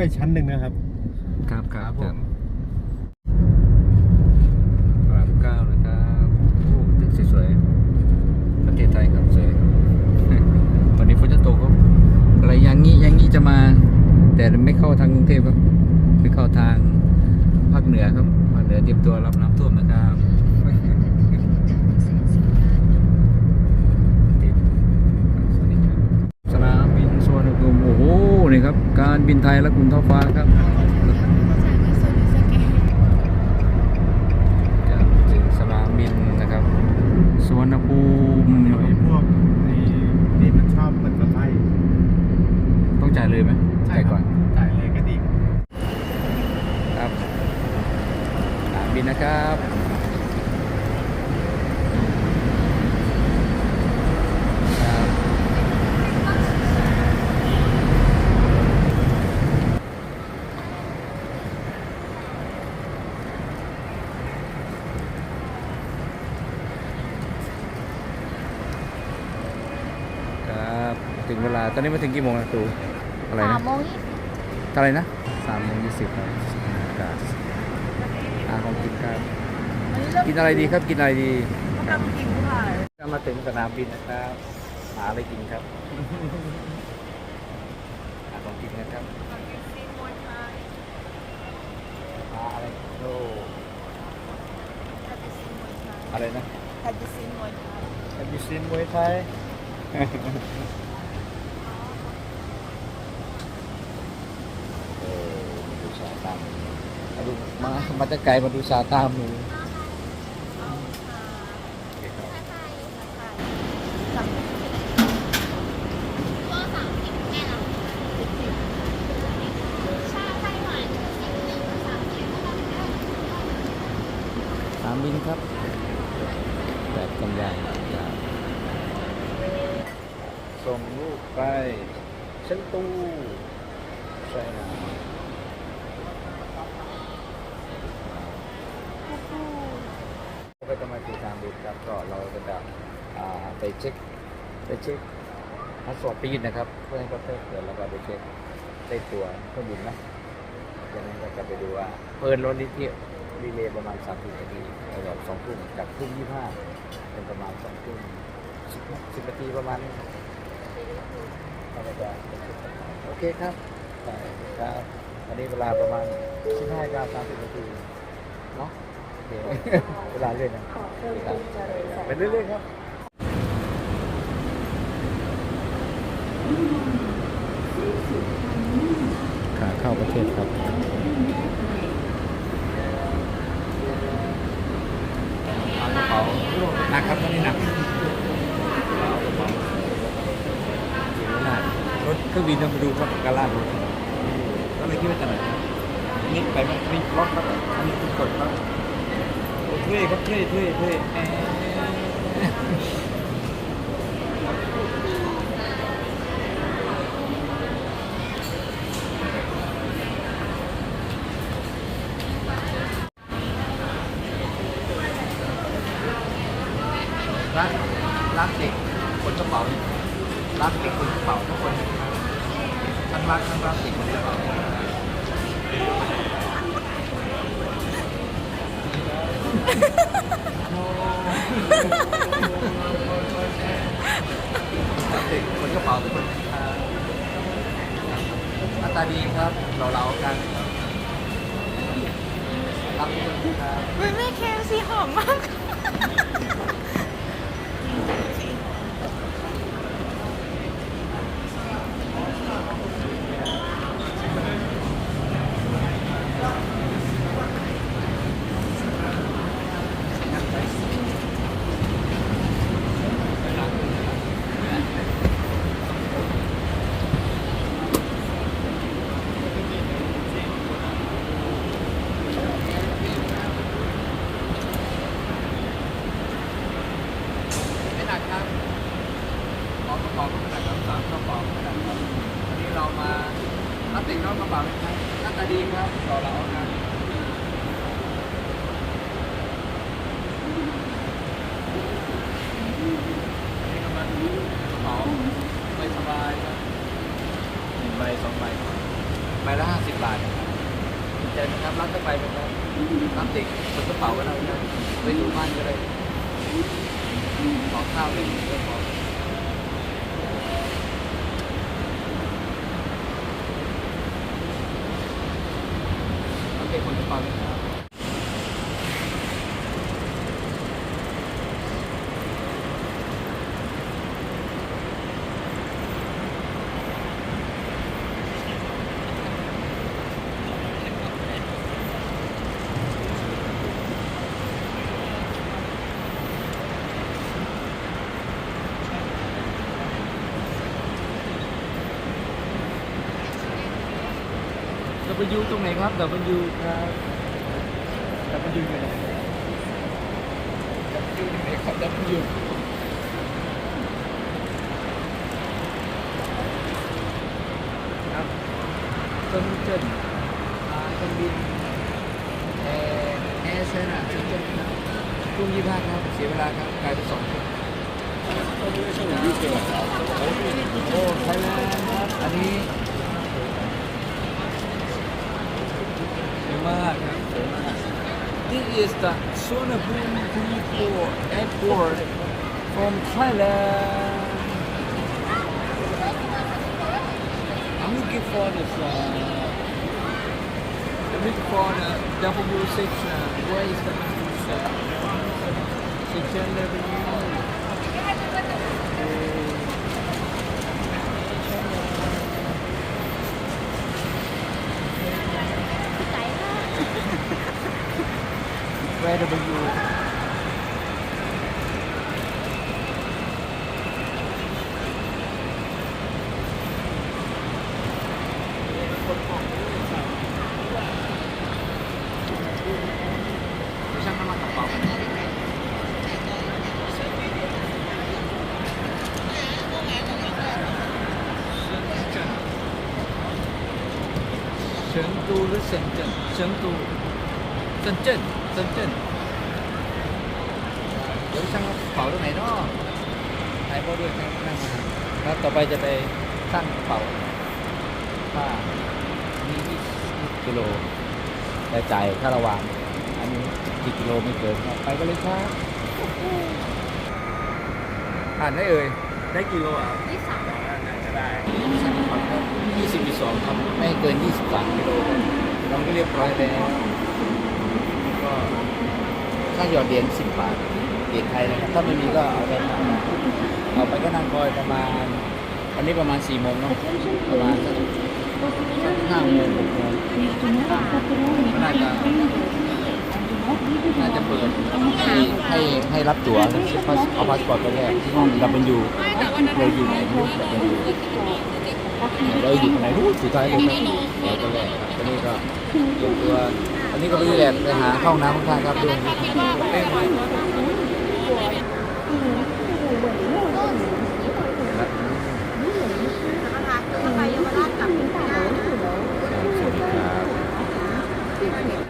ไปชั้นหนึ่งนะครับ ครับครับผมพระรามเก้านะครับโอ้ตึกสวยๆประเทศไทยครับสวยวันนี้ฝนจะตกครับอะไรอยังงี้อยังงี้จะมา แต่ไม่เข้าทางกรุงเทพครับไม่เข้าทางภาคเหนือครับภาคเหนือเตรียมตัวรับน้ำท่วมนะครับ ติดสวัสดีครับสนามบินสุวรรณภูมิโอ้โหนี่ ครับ การบินไทยและกลุ่มท้องฟ้าครับจะถึงสนามบินนะครับสวนภูมิเดี๋ยวไอ้พวกไอ้นี่มันชอบเหมือนมาไล่ต้องจ่ายเลยไหมจ่ายก่อนจ่ายเลยก็ดีครับสนามบินนะครับครับครับ ถึงเวลา ตอนนี้มาถึงกี่โมงนะครูอะไรสานะมโมงยี่สิบเท่าไหรนะสามโมงยี่สิบครับครับอาของกินครับกินอะไรดีครับกินอะไรดีครับกินค่ะก็มาถึงสนามบินนะครับหาอะไรกินครับหาของกินนะครับหาอะไรโอ้อะไรนะแพทย์ซีมวยไทย Have you seen Muay Thai เออมาดูชา ตามมาดูมามาจะไกลมาดูชาตามหนูสามบินครับแปดกันยาส่งลูกไปเชั้นตู้ใช่นะก็จะมาที่สนามบินครับ ก็เราก็จะไปเช็คไปเช็คพาสปอร์ตปยืนนะครับ เพื่อให้เขาเพิ่มเกิดแล้วก็ไปเช็คได้ตัวเครื่องบินนะจากนั้นก็จะไปดูว่าเพิ่นรถนิเที่ยวดีเลย์ประมาณสามสิบนาทีระหว่างสองทุ่มจากทุ่มยี่ห้าเป็นประมาณสองทุ่มสิบนาทีประมาณนี้เราก็จะโอเคครับครับอันนี้เวลาประมาณสิบห้านาสามสิบนาทีเนาะ เคเวลาเรื่อยนะครับไปเรื่อยๆครับขาเข้าประเทศครับเอากระเป๋าหนักครับตอนนี้หนักเอากระเป๋าถือไม่ได้รถเครื่องบินต้องไปดูครับการลาดรถก็เลยคิดว่าจะไหนนี่ไปไหมนี่ล็อกครับอันนี้คือกดครับโอ้ เท่ครับเท่เท่เท่ร้านร้านเด็กคนกระเป๋าร้านเด็กคนกระเป๋าทุกคนทั้งร้านทั้งร้านเด็กคนกระเป๋า เด็กคนกระเป๋าทุกคนครับหน้าตาดีครับเราเราๆกันรับทุกคนครับ ไม่ไม่เคซีหอมมาก รับเด็กบนกระเป๋าก็ได้ไปดูบ้านก็ได้ขอข้าวไม่มีก็พอเคคนกระเป๋าเลยครับ W ตรงไหนครับ W ครับ W อยู่ไหน W อยู่ไหนครับ W ครับเซินเจิ้นอ่าเครื่องบินแอร์แอร์เซนอะเซินเจิ้นครับช่วงยี่ห้าครับ เสียเวลาครับกลายเป็นสองชั่วโมงโอ้ไทยแลนด์ครับอันนี้ มากครับสวยมาก This is the Suvarnabhumi Airport from Thailand. I'm looking for this. Uh, I'm looking for the W6. Uh, where is the W6? Section W. AW 成都หรือเซินเจิ้นเซิงตูเซินเจิ้น ดี๋ยวช่างกระเป๋าตรงไหนเนาะถ่ายโพสด้วยครับนั่งมาแล้วต่อไปจะไปสร้างกระเป๋าค่านี่20กิโลแต่จ่ายค่าระหว่างอันนี้กี่กิโลไม่เกินครับไปกันเลยครับผ่านได้เอ่ยได้กิโลอะที่สามน่าจะได้ยี่สิบสองครับไม่เกินยี่สิบสามกิโลเราก็เรียบร้อยแล้วก็ ค่าหยอดเหรียญสิบบาทเหรียญไทยนะครับถ้าไม่มีก็เอาไปทำมาเอาไปก็นั่งคอยประมาณวันนี้ประมาณสี่โมงเนาะประมาณสักห้าโมงหกโมงน่าจะน่าจะเปิดให้ให้ให้รับตั๋วเอาพาสปอร์ตไปแรกที่ห้องดับเบิลยูเราอยู่ไหนไม่รู้ดับเบิลยูเราอยู่ไหนรู้สุดท้ายเลยครับเราก็แรกครับตอนนี้ก็เตรียมตัว นนี้ก็ไปแอบไปหาเข้าน้ำข้างครับดู